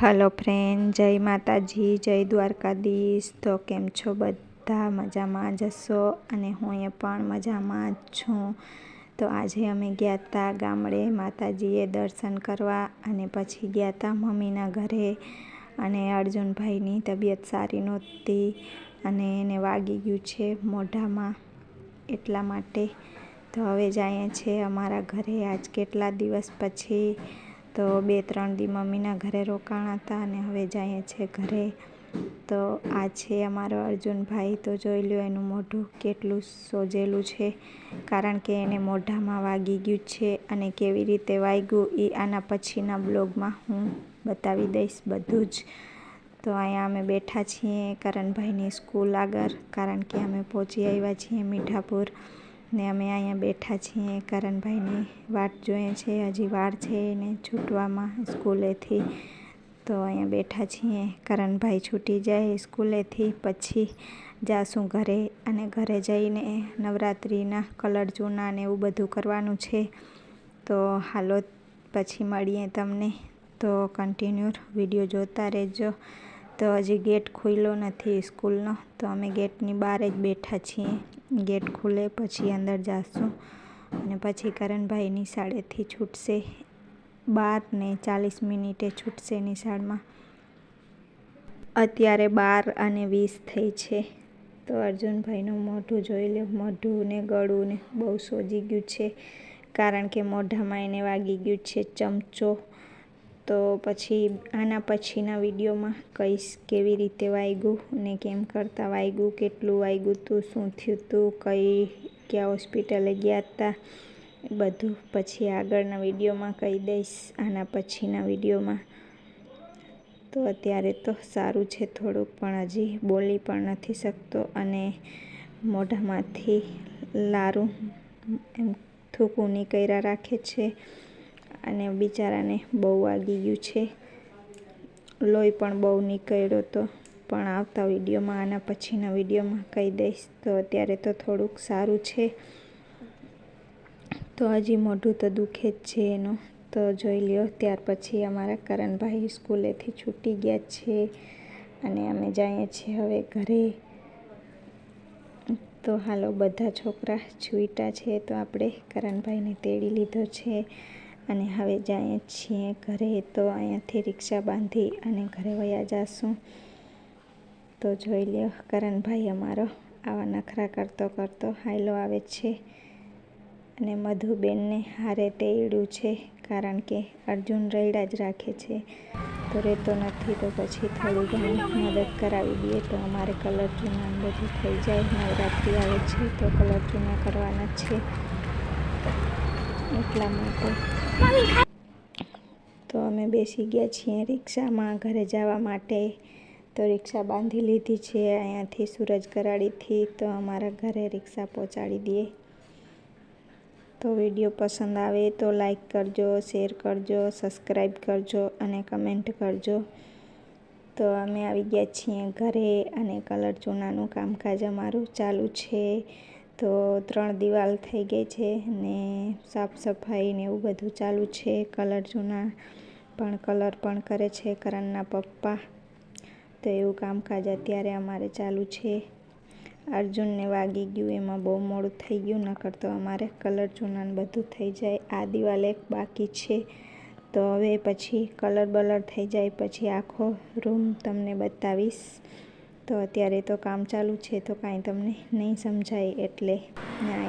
Hello friend જય માતાજી, જય દ્વારકાધીશ. તો કેમ છો બધા? મજામાં જશો અને હું એ પણ મજામાં જ છું. તો આજે અમે ગયા હતા ગામડે માતાજીએ દર્શન કરવા અને પછી ગયા હતા મમ્મીના ઘરે. અને અર્જુનભાઈની તબિયત સારી નહોતી અને એને વાગી ગયું છે મોઢામાં એટલા માટે. તો હવે જઈએ છીએ અમારા ઘરે આજ કેટલા દિવસ પછી તો બે ત્રણ દી મમ્મીના ઘરે રોકાણા હતા અને હવે જઈએ છીએ ઘરે. તો આ છે અમારો અર્જુનભાઈ. તો જોઈ લો એનું મોઢું કેટલું સોજેલું છે. કારણ કે એને મોઢામાં વાગી ગયું છે અને કેવી રીતે વાગ્યું એ આના પછીના બ્લોગમાં હું બતાવી દઈશ બધું જ. તો અહીંયા અમે બેઠા છીએ કરણભાઈની સ્કૂલ આગળ. કારણ કે અમે પહોંચી આવ્યા છીએ મીઠાપુર. ને અમે અહીંયા બેઠા છીએ, કરણભાઈની વાટ જોઈએ છે, હજી વાર છે એને છૂટવામાં સ્કૂલેથી. તો અહીંયા બેઠા છીએ, કરણભાઈ છૂટી જાય સ્કૂલેથી, પછી જાશું ઘરે અને ઘરે જઈને નવરાત્રિના કલર ચૂના ને એવું બધું કરવાનું છે. તો હાલો, પછી મળીએ તમને. તો કન્ટિન્યુ વીડિયો જોતા રહેજો. તો હજી ગેટ ખુલ્લો નથી સ્કૂલનો. તો અમે ગેટની બહાર જ બેઠા છીએ. ગેટ ખુલે પછી અંદર જાશું. અને પછી કરણભાઈ નિશાળેથી છૂટશે. બાર ને ચાલીસ મિનિટે છૂટશે નિશાળમાં. અત્યારે બાર અને વીસ થઈ છે. તો અર્જુનભાઈનું મોઢું જોઈ લો મોઢું ને ગળું ને બહુ સોજી ગયું છે. કારણ કે મોઢામાં એને વાગી ગયું છે ચમચો. તો પછી આના પછીના વિડીયોમાં કહીશ કેવી રીતે વાગ્યું ને કેમ કરતાં વાગ્યું કેટલું વાગ્યું હતું શું થયું હતું કઈ, ક્યાં હોસ્પિટલે ગયા હતા બધું પછી આગળના વિડીયોમાં કહી દઈશ, આના પછીના વિડીયોમાં. તો અત્યારે તો સારું છે થોડુંક, પણ હજી બોલી પણ નથી શકતો અને મોઢામાંથી લારું એમ થૂકું નીકળ્યા રાખે છે. અને બિચારાને બહુ વાગી ગયું છે. લોહી પણ બહુ નીકળ્યો હતો પણ આવતા વિડીયોમાં, આના પછીના વિડીયોમાં કહી દઈશ. તો અત્યારે તો થોડુંક સારું છે. તો હજી મોઢું તો દુખે જ છે એનું. તો જોઈ લ્યો, ત્યાર પછી અમારા કરણભાઈ સ્કૂલેથી છૂટી ગયા છે અને અમે જઈએ છીએ હવે ઘરે. તો હાલો, બધા છોકરા છૂટા છે તો આપણે કરણભાઈને તેડી લીધો છે. અને હવે જઈએ છીએ ઘરે, તો અહીંયાથી રિક્ષા બાંધી અને ઘરે વયા જશું. તો જોઈ લ્યો, કરણભાઈ અમારો આવા નખરા કરતો કરતો હાયલો આવે છે અને મધુબેનને હારે તેડ્યું છે કારણ કે અર્જુન રૈડા જ રાખે છે. તો રહેતો નથી, તો પછી થોડી ઘણી મદદ કરાવી દઈએ તો અમારે કલર ચૂના બધું થઈ જાય. નવરાત્રિ આવે છે, તો કલર ચૂના કરવાના છે. એટલા માટે. તો અમે બેસી ગયા છીએ રિક્ષામાં ઘરે જવા માટે. તો રિક્ષા બાંધી લીધી છે. અહીંયાથી સૂરજ કરાડીથી તો અમારા ઘરે રિક્ષા પહોંચાડી દઈએ. તો વીડિયો પસંદ આવે તો લાઈક કરજો, શેર કરજો, સબસ્ક્રાઈબ કરજો અને કમેન્ટ કરજો. તો અમે આવી ગયા છીએ ઘરે અને કલર ચૂનાનું કામકાજ અમારું ચાલુ છે. તો ત્રણ દિવાલ થઈ ગઈ છે ને સાફ સફાઈ ને એવું બધું ચાલુ છે. કલર ચૂના પણ કલર પણ કરે છે કરણના પપ્પા. તો એવું કામકાજ અત્યારે અમારે ચાલુ છે. અર્જુનને વાગી ગયું, એમાં બહુ મોડું થઈ ગયું, નકર તો અમારે કલર જૂનાને બધું થઈ જાય. આ દિવાલ એક બાકી છે. તો હવે પછી કલર બલર થઈ જાય, પછી આખો રૂમ તમને બતાવીશ. તો અત્યારે તો કામ ચાલુ છે તો કાંઈ તમને નહીં સમજાય એટલે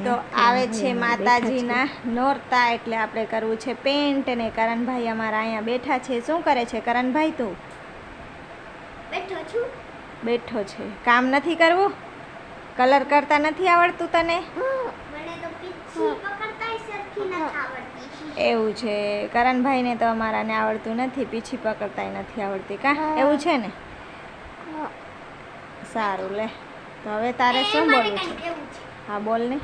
તો આવે છે માતાજીના નોરતા એટલે આપણે કરવું છે પેન્ટ ને કરણભાઈ અમારા અહીંયા બેઠા છે. શું કરે છે કરણભાઈ તું? બેઠો છું. બેઠો છે. કામ નથી કરવું? કલર કરતા નથી આવડતું તને? મને તો પીછી પકડતાય સરખી નથી આવડતી. એવું છે. કરણભાઈને તો અમારાને આવડતું નથી પીછી પકડતાય નથી આવડતી કા? એવું છે ને? સારું લે. તો હવે તારે શું બોલવું છે? હા બોલ ને.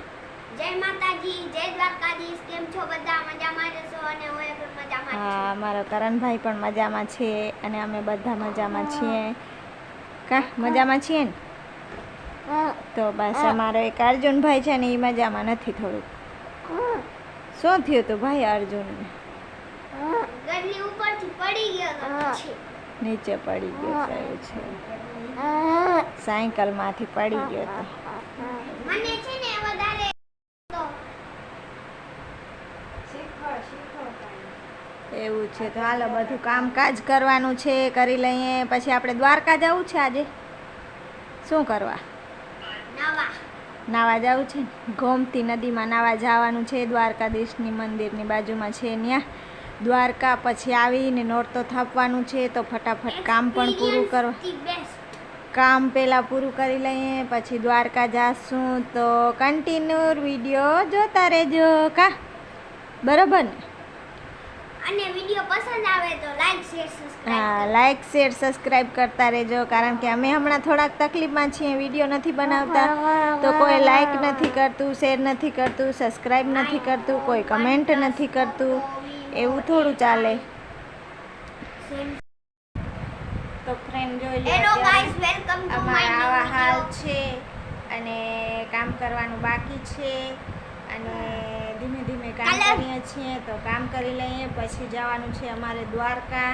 જય માતાજી જય દ્વારકાધીશ કેમ છો બધા? મજામાં જશો અને હું પણ મજામાં હા અમારો કરણભાઈ પણ મજામાં છે અને અમે બધા મજામાં છીએ. કા મજામાં છીએ ને? તો બસ અમારો એક અર્જુનભાઈ છે ને એ મજામાં નથી થોડુંક. શું થયું તું ભાઈ અર્જુનને? ગરમી ઉપરથી પડી ગયો પછી નીચે પડી ગયો થયો એવું છે. સાયકલમાંથી પડી ગયો તો. મને છે ને વધારે એવું છે તો હાલો બધું કામકાજ કરવાનું છે કરી લઈએ. પછી આપણે દ્વારકા જવું છે આજે? શું કરવા? નવા. નાવા જવું છે ગોમતી નદીમાં નાવા જવાનું છે દ્વારકાધીશની મંદિરની બાજુમાં છે ત્યાં દ્વારકા પછી આવીને નોરતો થાપવાનું છે તો ફટાફટ કામ પણ પૂરું કરવા કામ પહેલાં પૂરું કરી લઈએ પછી દ્વારકા જાશું તો કન્ટિન્યુ વીડિયો જોતા રહેજો કા? બરાબર ને? અને વીડિયો પસંદ આવે તો લાઈક શેર હા સબસ્ક્રાઇબ લાઈક શેર સબસ્ક્રાઇબ કરતા રહેજો કારણ કે અમે હમણાં થોડાક તકલીફમાં છીએ વીડિયો નથી બનાવતા. તો કોઈ લાઈક નથી કરતું શેર નથી કરતું સબસ્ક્રાઇબ નથી કરતું કોઈ કમેન્ટ નથી કરતું. એવું થોડું ચાલે. તો ફ્રેન્ડ જોઈ લો અમારા આવા હાલ છે અને કામ કરવાનું બાકી છે અને ધીમે ધીમે કામ કરીએ છીએ. તો કામ કરી લઈએ પછી જવાનું છે અમારે દ્વારકા.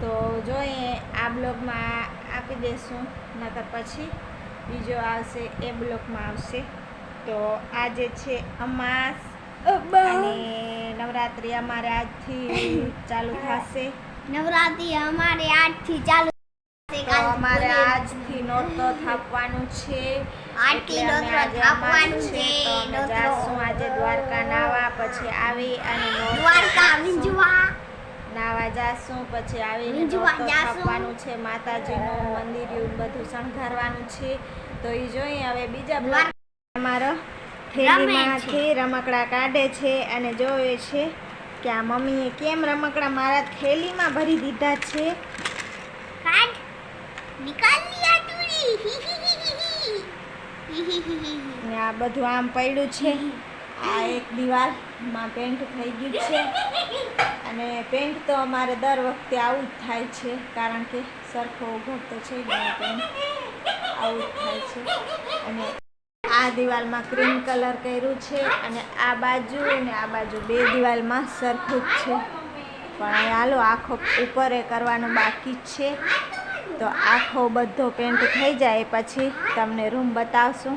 તો જોઈએ આ બ્લોગમાં આપી દેશું નકર પછી બીજો આવશે એ બ્લોગમાં આવશે. તો આજે છે અમાસ અને નવરાત્રિ અમારે આજથી ચાલુ થશે નવરાત્રિ અમારે આજથી ચાલુ થશે. કાલ અમારે આજથી નોરતો થાપવાનું છે આજથી નોરતો થાપવાનું છે. તો. જાશું આજે દ્વારકા નાવા પછી આવી અને દ્વારકા. વિંજવા નાવા જાશું પછી આવી. થાપવાનું છે માતાજીનું મંદિર બધું શણગારવાનું છે તો એ જોઈએ હવે બીજા અમારો થેલીમાંથી રમકડા કાઢે છે અને જોવે છે કે આ મમ્મીએ કેમ રમકડા મારા થેલીમાં ભરી દીધા છે. કાઢ. નિકાલ લિયા તુરી ને આ બધું આમ પડ્યું છે. આ એક દિવાલમાં પેન્ટ થઈ ગયું છે. અને પેન્ટ તો અમારે દર વખતે આવું જ થાય છે કારણ કે સરખો ઉઘડતો છે પેન્ટ આવું જ થાય છે. અને આ દિવાલમાં ક્રીમ કલર કર્યું છે અને આ બાજુ અને આ બાજુ બે દિવાલમાં સરખું જ છે. પણ હાલો, આખો ઉપર એ કરવાનું બાકી છે. તો આખો બધો પેન્ટ થઈ જાય પછી તમને રૂમ બતાવશું.